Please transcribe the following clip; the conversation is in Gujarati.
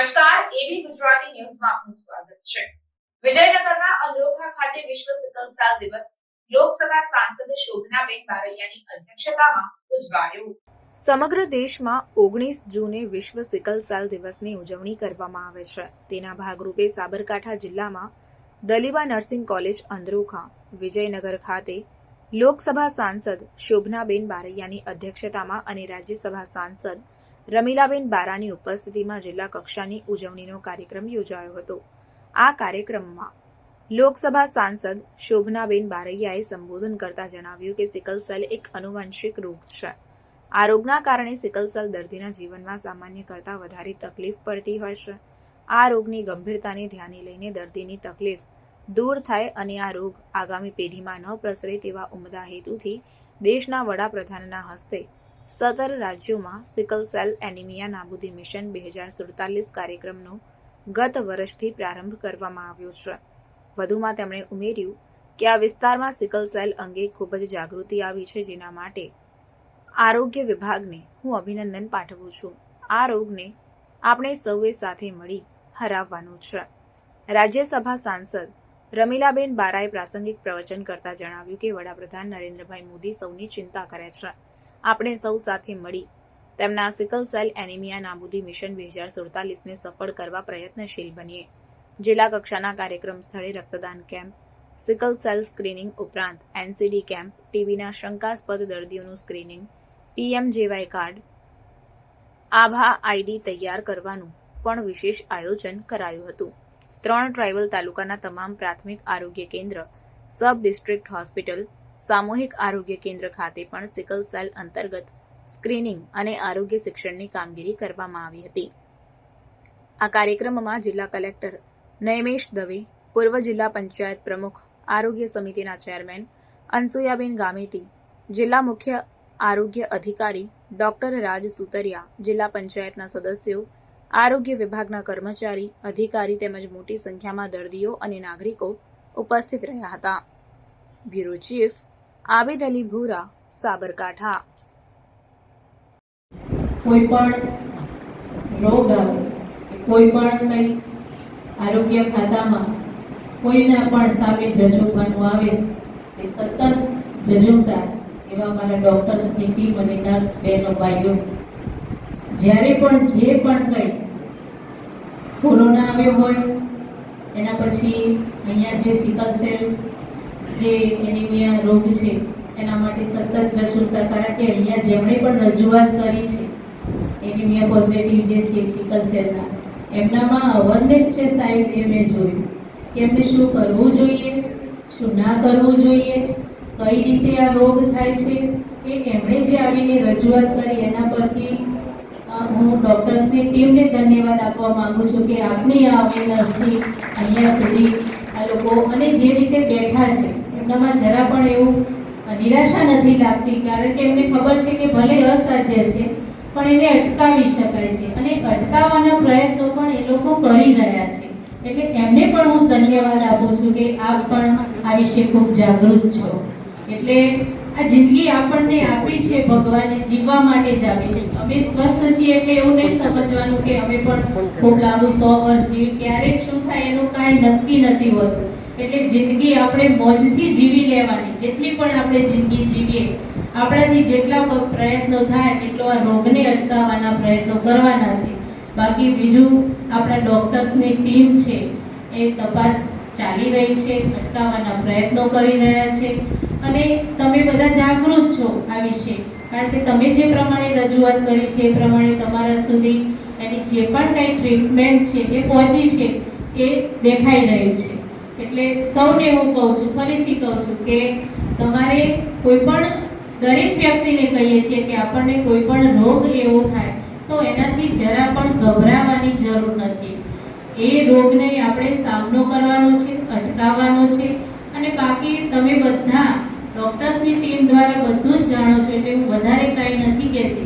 નમસ્કાર, એબી ગુજરાતી ન્યૂઝમાં આપનું સ્વાગત છે. વિજયનગરના અંદ્રોખા ખાતે વિશ્વ સિકલ દિવસ લોકસભા સાંસદ શોભનાબેન બારૈયાની અધ્યક્ષતામાં ઉજવાયો. સમગ્ર દેશમાં ઓગણીસ જૂને વિશ્વ સિકલ સેલ દિવસની ઉજવણી કરવામાં આવે છે. તેના ભાગરૂપે સાબરકાંઠા જિલ્લામાં દલીબા નર્સિંગ કોલેજ અંદ્રોખા, વિજયનગર ખાતે લોકસભા સાંસદ શોભનાબેન બારૈયાની અધ્યક્ષતામાં અને રાજ્યસભા સાંસદ રમીલાબેન બારાની ઉપસ્થિતિમાં જિલ્લા કક્ષાની ઉજવણીનો કાર્યક્રમ યોજાયો હતો. આ કાર્યક્રમમાં લોકસભા સાંસદ શોભનાબેન બારૈયાએ સંબોધન કરતા જણાવ્યું કે સિકલ સેલ એક આનુવંશિક રોગ છે. આ રોગના કારણે સિકલ સેલ દર્દીના જીવનમાં સામાન્ય કરતાં વધારે તકલીફ પડતી હોય છે. આ રોગની ગંભીરતાને ધ્યાને લઈને દર્દીની તકલીફ દૂર થાય અને આ રોગ આગામી પેઢીમાં ન પ્રસરે તેવા ઉમદા હેતુથી દેશના વડાપ્રધાનના હસ્તે સત્તર રાજ્યોમાં સિકલ સેલ એનિમિયા નાબૂદી મિશન બે હજાર સુડતાલીસ કાર્યક્રમનો ગત વર્ષથી પ્રારંભ કરવામાં આવ્યો છે. વધુમાં તેમણે ઉમેર્યું કે આ વિસ્તારમાં સિકલ સેલ અંગે ખૂબ જ જાગૃતિ આવી છે, જેના માટે આરોગ્ય વિભાગને હું અભિનંદન પાઠવું છું. આ રોગને આપણે સૌએ સાથે મળી હરાવવાનો છે. રાજ્યસભા સાંસદ રમીલાબેન બારાએ પ્રાસંગિક પ્રવચન કરતા જણાવ્યું કે વડાપ્રધાન નરેન્દ્રભાઈ મોદી સૌની ચિંતા કરે છે. આપણે સૌ સાથે મળી. તેમના સિકલ સેલ એનિમિયા નાબૂદી મિશન બે હજાર સુડતાલીસને સફળ કરવા પ્રયત્નશીલ બનીએ. જિલ્લા કક્ષાના કાર્યક્રમ સ્થળે રક્તદાન કેમ્પ, સિકલ સેલ સ્ક્રીનિંગ ઉપરાંત એનસીડી કેમ્પ, ટીબીના શંકાસ્પદ દર્દીઓનું સ્ક્રીનિંગ, પીએમજેવાય કાર્ડ, આભા આઈડી તૈયાર કરવાનું પણ વિશેષ આયોજન કરાયું હતું. ત્રણ ટ્રાઇબલ તાલુકાના તમામ પ્રાથમિક આરોગ્ય કેન્દ્ર સબ ડિસ્ટ્રિક્ટ હોસ્પિટલ સામૂહિક આરોગ્ય કેન્દ્ર ખાતે પણ સિકલ સેલ અંતર્ગત સ્ક્રીનિંગ અને આરોગ્ય શિક્ષણની કામગીરી કરવામાં આવી હતી. આ કાર્યક્રમમાં જિલ્લા કલેક્ટર નયમેશ દવે, પૂર્વ જિલ્લા પંચાયત પ્રમુખ આરોગ્ય સમિતિના ચેરમેન અનસુયાબેન ગામેતી, જિલ્લા મુખ્ય આરોગ્ય અધિકારી ડોક્ટર રાજ સુતરિયા, જિલ્લા પંચાયતના સદસ્યો, આરોગ્ય વિભાગના કર્મચારી, અધિકારી તેમજ મોટી સંખ્યામાં દર્દીઓ અને નાગરિકો ઉપસ્થિત રહ્યા હતા. બ્યુરો ચીફ આબિદ અલી ભૂરા, સાબરકાંઠા. કોઈ પણ રોગ આવે કોઈ પણ કંઈ આરોગ્ય ખાતામાં કોઈના પણ સામે જજુમવાનું આવે, એ સતત જજુમતા એવા મારા ડોક્ટર્સની ટીમ અને નર્સ બહેનો ભાઈઓ, જ્યારે પણ જે પણ કંઈ કોરોના આવ્યો હોય, એના પછી અહીંયા જે સિકલ સેલ જે એનિમિયા રોગ છે, એના માટે સતત જજુમતા કારણ કે અહીંયા જેમણે પણ રજૂઆત કરી છે, એનિમિયા પોઝિટિવ જે છે સિકલ સેલના એમનામાં અવેરનેસ છે સાહેબ એ મેં જોયું કે એમને શું કરવું જોઈએ, શું ના કરવું જોઈએ, કઈ રીતે આ રોગ થાય છે, એ એમણે જે આવીને રજૂઆત કરી, એના પરથી હું ડૉક્ટર્સની ટીમને ધન્યવાદ આપવા માગું છું કે આપની આ અવેરનેસથી અહીંયા સુધી આ લોકો અને જે રીતે બેઠા છે એમનામાં જરા પણ એવું નિરાશા નથી લાગતી, કારણ કે એમને ખબર છે કે ભલે અસાધ્ય છે, પણ એને અટકાવી શકાય છે. અને અટકાવવાના પ્રયત્નો પણ એ લોકો કરી રહ્યા છે. એટલે એમને પણ હું ધન્યવાદ આપું છું કે આપ પણ આ વિશે ખૂબ જાગૃત છો. એટલે આ જિંદગી આપણને આપી છે ભગવાને, જીવવા માટે જ આપી છે. અમે સ્વસ્થ છીએ એટલે એવું નહીં સમજવાનું કે અમે પણ ખૂબ લાંબુ સો વર્ષ જીવી, ક્યારેક શું થાય એનું કાંઈ નક્કી નથી હોતું. એટલે જિંદગી આપણે મોજથી જીવી લેવાની. જેટલી પણ આપણે જિંદગી જીવીએ, આપણાથી જેટલા પ્રયત્નો થાય, એટલો આ રોગને અટકાવવાના પ્રયત્નો કરવાના છે. બાકી બીજું, આપણા ડોક્ટર્સની ટીમ છે, એ તપાસ ચાલી રહી છે, અટકાવવાના પ્રયત્નો કરી રહ્યા છે. અને તમે બધા જાગૃત છો આ વિશે. કારણ કે તમે જે પ્રમાણે રજૂઆત કરી છે, એ પ્રમાણે તમારા સુધી એની જે પણ કંઈ ટ્રીટમેન્ટ છે, એ પહોંચી છે, એ દેખાઈ રહ્યું છે. એટલે સૌને હું કહું છું, ફરીથી કહું છું કે તમારે કોઈ પણ દરેક વ્યક્તિને કહીએ છીએ કે આપણને કોઈ પણ રોગ એવો થાય, તો એનાથી જરા પણ ગભરાવાની જરૂર નથી. એ રોગને આપણે સામનો કરવાનો છે, અટકાવવાનો છે, અને બાકી તમે બધા ડોક્ટર્સની ટીમ દ્વારા બધું જ જાણો છો, એટલે હું વધારે કાંઈ નથી કહેતી.